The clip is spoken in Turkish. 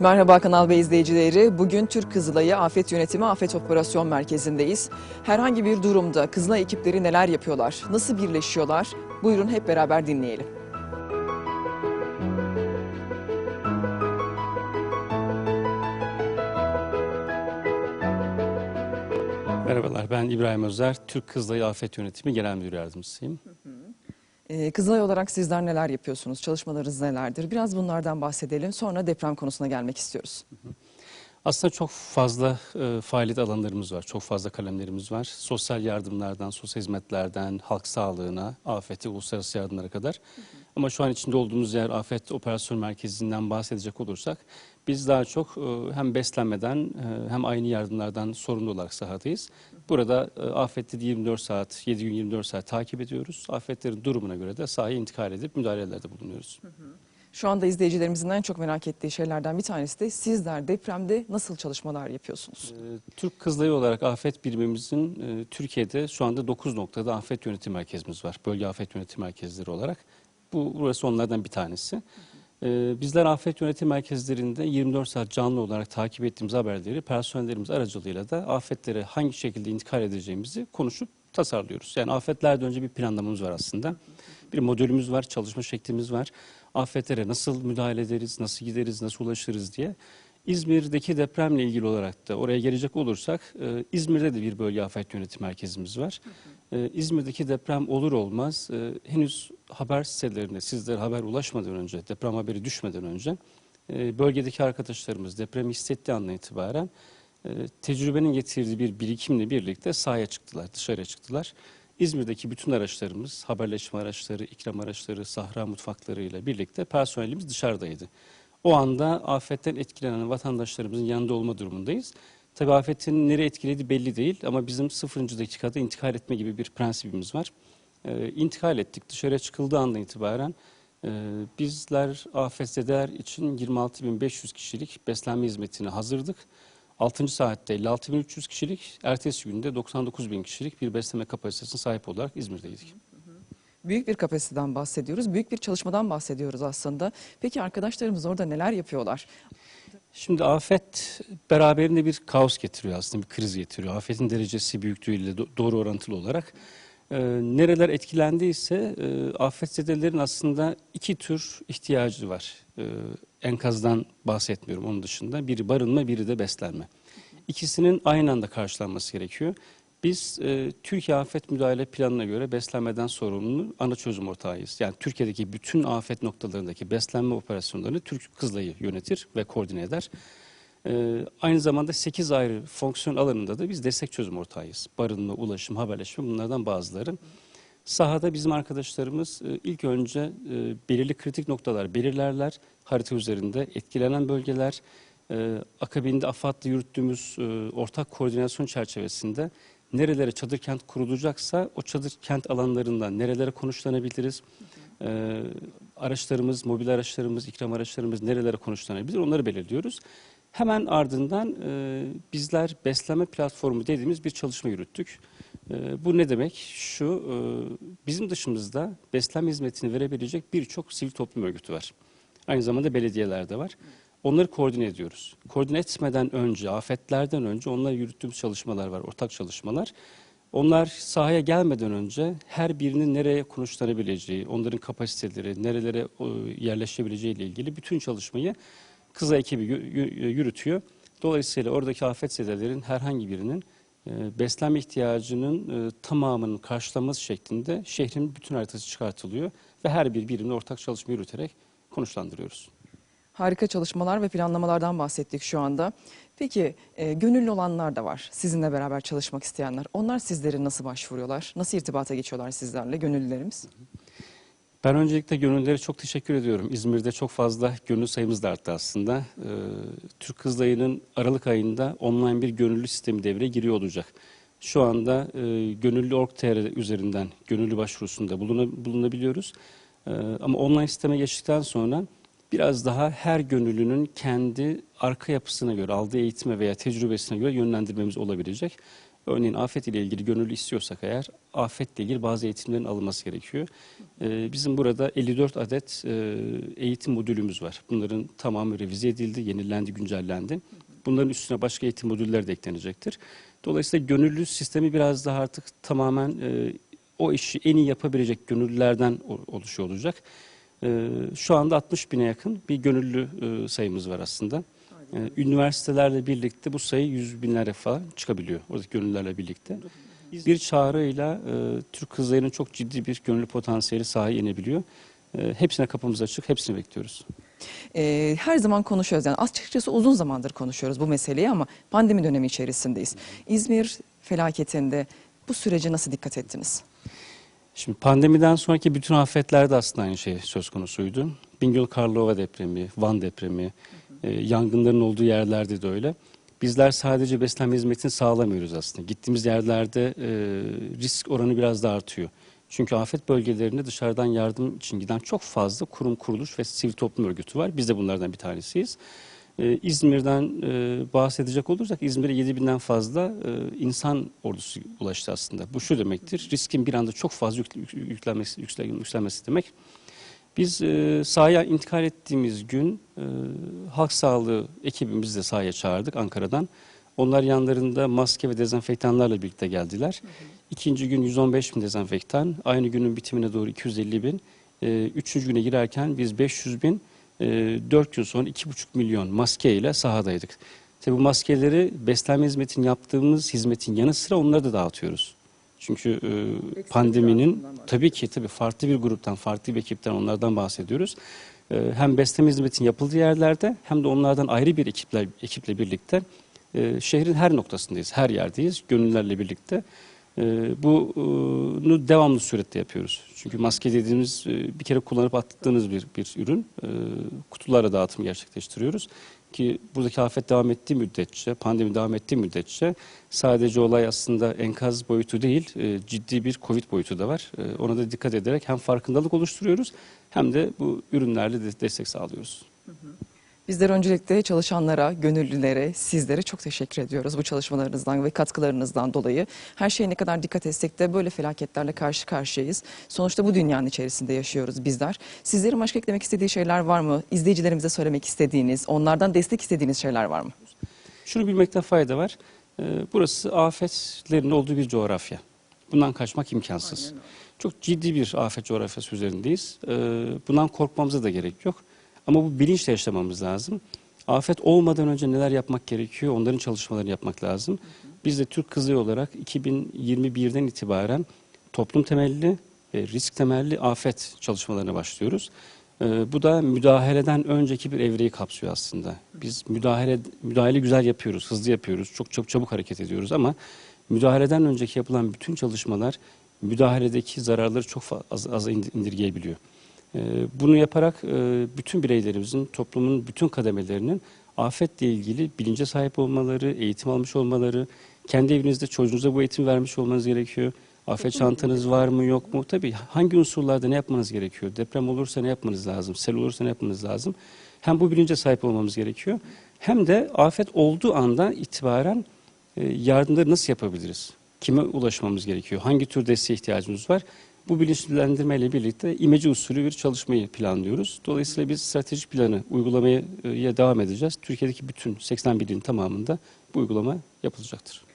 Merhaba Kanal Bey izleyicileri. Bugün Türk Kızılay'ı Afet Yönetimi Afet Operasyon Merkezi'ndeyiz. Herhangi bir durumda Kızılay ekipleri neler yapıyorlar, nasıl birleşiyorlar? Buyurun hep beraber dinleyelim. Merhabalar, ben İbrahim Özer, Türk Kızılayı Afet Yönetimi Genel Müdür Yardımcısıyım. Ee, Kızılay olarak sizler neler yapıyorsunuz, çalışmalarınız nelerdir? Biraz bunlardan bahsedelim, sonra deprem konusuna gelmek istiyoruz. Aslında çok fazla e, faaliyet alanlarımız var, çok fazla kalemlerimiz var. Sosyal yardımlardan, sosyal hizmetlerden, halk sağlığına, afete, uluslararası yardımlara kadar. Ama şu an içinde olduğumuz yer Afet Operasyon Merkezi'nden bahsedecek olursak, biz daha çok e, hem beslenmeden e, hem aynı yardımlardan sorumlu olarak sahadayız. Burada e, afetleri 24 saat, 7 gün 24 saat takip ediyoruz. Afetlerin durumuna göre de sahaya intikal edip müdahalelerde bulunuyoruz. Şu anda izleyicilerimizin en çok merak ettiği şeylerden bir tanesi de sizler depremde nasıl çalışmalar yapıyorsunuz? Ee, Türk Kızılayı olarak afet birimimizin e, Türkiye'de şu anda 9 noktada afet yönetim merkezimiz var. Bölge afet yönetim merkezleri olarak. Bu burası onlardan bir tanesi. Ee, bizler afet yönetim merkezlerinde 24 saat canlı olarak takip ettiğimiz haberleri personellerimiz aracılığıyla da afetlere hangi şekilde intikal edeceğimizi konuşup tasarlıyoruz. Yani afetlerden önce bir planlamamız var aslında. Bir modülümüz var, çalışma şeklimiz var. Afetlere nasıl müdahale ederiz, nasıl gideriz, nasıl ulaşırız diye. İzmir'deki depremle ilgili olarak da oraya gelecek olursak e, İzmir'de de bir bölge afet yönetim merkezimiz var. E, İzmir'deki deprem olur olmaz e, henüz haber sitelerine sizlere haber ulaşmadan önce, deprem haberi düşmeden önce e, bölgedeki arkadaşlarımız depremi hissettiği andan itibaren e, tecrübenin getirdiği bir birikimle birlikte sahaya çıktılar, dışarıya çıktılar. İzmir'deki bütün araçlarımız, haberleşme araçları, ikram araçları, sahra mutfaklarıyla birlikte personelimiz dışarıdaydı. O anda afetten etkilenen vatandaşlarımızın yanında olma durumundayız. Tabii afetin nereye etkilediği belli değil ama bizim sıfırıncı dakikada intikal etme gibi bir prensibimiz var. Ee, intikal ettik dışarıya çıkıldığı andan itibaren e, bizler afetzedeler için 26.500 kişilik beslenme hizmetine hazırdık. 6. saatte 56.300 kişilik, ertesi günde 99.000 kişilik bir besleme kapasitesine sahip olarak İzmir'deydik. Büyük bir kapasiteden bahsediyoruz, büyük bir çalışmadan bahsediyoruz aslında. Peki arkadaşlarımız orada neler yapıyorlar? Şimdi afet beraberinde bir kaos getiriyor aslında, bir kriz getiriyor. Afetin derecesi büyüklüğüyle do- doğru orantılı olarak. Ee, nereler etkilendiyse e, afetzedelerin aslında iki tür ihtiyacı var. Ee, enkazdan bahsetmiyorum onun dışında. Biri barınma, biri de beslenme. İkisinin aynı anda karşılanması gerekiyor. Biz e, Türkiye Afet Müdahale Planı'na göre beslenmeden sorumlu ana çözüm ortağıyız. Yani Türkiye'deki bütün afet noktalarındaki beslenme operasyonlarını Türk Kızılayı yönetir ve koordine eder. E, aynı zamanda 8 ayrı fonksiyon alanında da biz destek çözüm ortağıyız. Barınma, ulaşım, haberleşme bunlardan bazıları. Sahada bizim arkadaşlarımız e, ilk önce e, belirli kritik noktalar belirlerler. Harita üzerinde etkilenen bölgeler, e, akabinde AFAD'la yürüttüğümüz e, ortak koordinasyon çerçevesinde nerelere çadır kent kurulacaksa o çadır kent alanlarından nerelere konuşlanabiliriz? E, araçlarımız, mobil araçlarımız, ikram araçlarımız nerelere konuşlanabilir onları belirliyoruz. Hemen ardından e, bizler besleme platformu dediğimiz bir çalışma yürüttük. E, bu ne demek? Şu, e, bizim dışımızda beslenme hizmetini verebilecek birçok sivil toplum örgütü var. Aynı zamanda belediyeler de var. Onları koordine ediyoruz. Koordine etmeden önce, afetlerden önce onlarla yürüttüğümüz çalışmalar var, ortak çalışmalar. Onlar sahaya gelmeden önce her birinin nereye konuşlanabileceği, onların kapasiteleri, nerelere e, yerleşebileceği ile ilgili bütün çalışmayı Kızı ekibi yü- yü- yürütüyor. Dolayısıyla oradaki afetzedelerin herhangi birinin e, beslenme ihtiyacının e, tamamının karşılanması şeklinde şehrin bütün haritası çıkartılıyor ve her bir birimle ortak çalışma yürüterek konuşlandırıyoruz. Harika çalışmalar ve planlamalardan bahsettik şu anda. Peki e, gönüllü olanlar da var, sizinle beraber çalışmak isteyenler. Onlar sizlere nasıl başvuruyorlar, nasıl irtibata geçiyorlar sizlerle, gönüllülerimiz? Ben öncelikle gönüllülere çok teşekkür ediyorum. İzmir'de çok fazla gönüllü sayımız da arttı aslında. Ee, Türk Kızılayı'nın Aralık ayında online bir gönüllü sistemi devreye giriyor olacak. Şu anda e, gönüllü org.tr üzerinden gönüllü başvurusunda buluna- bulunabiliyoruz. Ee, ama online sisteme geçtikten sonra biraz daha her gönüllünün kendi arka yapısına göre, aldığı eğitime veya tecrübesine göre yönlendirmemiz olabilecek. Örneğin afet ile ilgili gönüllü istiyorsak eğer afetle ilgili bazı eğitimlerin alınması gerekiyor. Ee, bizim burada 54 adet e, eğitim modülümüz var. Bunların tamamı revize edildi, yenilendi, güncellendi. Bunların üstüne başka eğitim modülleri de eklenecektir. Dolayısıyla gönüllü sistemi biraz daha artık tamamen e, o işi en iyi yapabilecek gönüllülerden oluşuyor olacak. E, şu anda 60 bine yakın bir gönüllü e, sayımız var aslında. E, üniversitelerle birlikte bu sayı yüz binlere falan çıkabiliyor oradaki gönüllülerle birlikte. Bir çağrıyla e, Türk kızlarının çok ciddi bir gönüllü potansiyeli sahaya inebiliyor. E, hepsine kapımız açık, hepsini bekliyoruz. Ee, her zaman konuşuyoruz yani açıkçası uzun zamandır konuşuyoruz bu meseleyi ama pandemi dönemi içerisindeyiz. İzmir felaketinde bu sürece nasıl dikkat ettiniz? Şimdi pandemiden sonraki bütün afetlerde aslında aynı şey söz konusuydu. Bingöl Karlova depremi, Van depremi, e, yangınların olduğu yerlerde de öyle. Bizler sadece beslenme hizmetini sağlamıyoruz aslında. Gittiğimiz yerlerde e, risk oranı biraz da artıyor. Çünkü afet bölgelerinde dışarıdan yardım için giden çok fazla kurum, kuruluş ve sivil toplum örgütü var. Biz de bunlardan bir tanesiyiz. Ee, İzmir'den e, bahsedecek olursak İzmir'e 7 binden fazla e, insan ordusu ulaştı aslında. Bu şu demektir, riskin bir anda çok fazla yük- yük- yüklenmesi, demek. Biz e, sahaya intikal ettiğimiz gün e, halk sağlığı ekibimizi de sahaya çağırdık Ankara'dan. Onlar yanlarında maske ve dezenfektanlarla birlikte geldiler. İkinci gün 115 bin dezenfektan, aynı günün bitimine doğru 250 bin. E, üçüncü güne girerken biz 500 bin, 4 gün sonra 2,5 milyon maske ile sahadaydık. Tabi bu maskeleri beslenme hizmetini yaptığımız hizmetin yanı sıra onları da dağıtıyoruz. Çünkü e, pandeminin tabii ki tabii farklı bir gruptan, farklı bir ekipten onlardan bahsediyoruz. E, hem besleme hizmetin yapıldığı yerlerde hem de onlardan ayrı bir ekipler ekiple birlikte e, şehrin her noktasındayız, her yerdeyiz gönüllülerle birlikte. E, bunu devamlı surette yapıyoruz. Çünkü maske dediğimiz e, bir kere kullanıp attığınız bir, bir ürün. E, kutulara dağıtım gerçekleştiriyoruz. Ki buradaki afet devam ettiği müddetçe, pandemi devam ettiği müddetçe sadece olay aslında enkaz boyutu değil, e, ciddi bir Covid boyutu da var. E, ona da dikkat ederek hem farkındalık oluşturuyoruz hem de bu ürünlerle de destek sağlıyoruz. Bizler öncelikle çalışanlara, gönüllülere, sizlere çok teşekkür ediyoruz bu çalışmalarınızdan ve katkılarınızdan dolayı. Her şeye ne kadar dikkat etsek de böyle felaketlerle karşı karşıyayız. Sonuçta bu dünyanın içerisinde yaşıyoruz bizler. Sizlerin başka eklemek istediği şeyler var mı? İzleyicilerimize söylemek istediğiniz, onlardan destek istediğiniz şeyler var mı? Şunu bilmekte fayda var. E, burası afetlerin olduğu bir coğrafya. Bundan kaçmak imkansız. Çok ciddi bir afet coğrafyası üzerindeyiz. E, bundan korkmamıza da gerek yok. Ama bu bilinçle yaşamamız lazım. Afet olmadan önce neler yapmak gerekiyor? Onların çalışmalarını yapmak lazım. Biz de Türk Kızılı olarak 2021'den itibaren toplum temelli, e, risk temelli afet çalışmalarına başlıyoruz. E, bu da müdahaleden önceki bir evreyi kapsıyor aslında. Biz müdahale müdahale güzel yapıyoruz, hızlı yapıyoruz, çok çabuk çabuk hareket ediyoruz ama müdahaleden önceki yapılan bütün çalışmalar müdahaledeki zararları çok az, az indirgeyebiliyor. Ee, Bunu yaparak e, bütün bireylerimizin, toplumun bütün kademelerinin afetle ilgili bilince sahip olmaları, eğitim almış olmaları, kendi evinizde çocuğunuza bu eğitim vermiş olmanız gerekiyor. Afet çantanız var mı yok mu? Tabii hangi unsurlarda ne yapmanız gerekiyor? Deprem olursa ne yapmanız lazım? Sel olursa ne yapmanız lazım? Hem bu bilince sahip olmamız gerekiyor. Hem de afet olduğu anda itibaren e, yardımları nasıl yapabiliriz? Kime ulaşmamız gerekiyor? Hangi tür desteğe ihtiyacımız var? Bu bilinçlendirmeyle birlikte imece usulü bir çalışmayı planlıyoruz. Dolayısıyla biz stratejik planı uygulamaya e, devam edeceğiz. Türkiye'deki bütün 81 ilin tamamında bu uygulama yapılacaktır.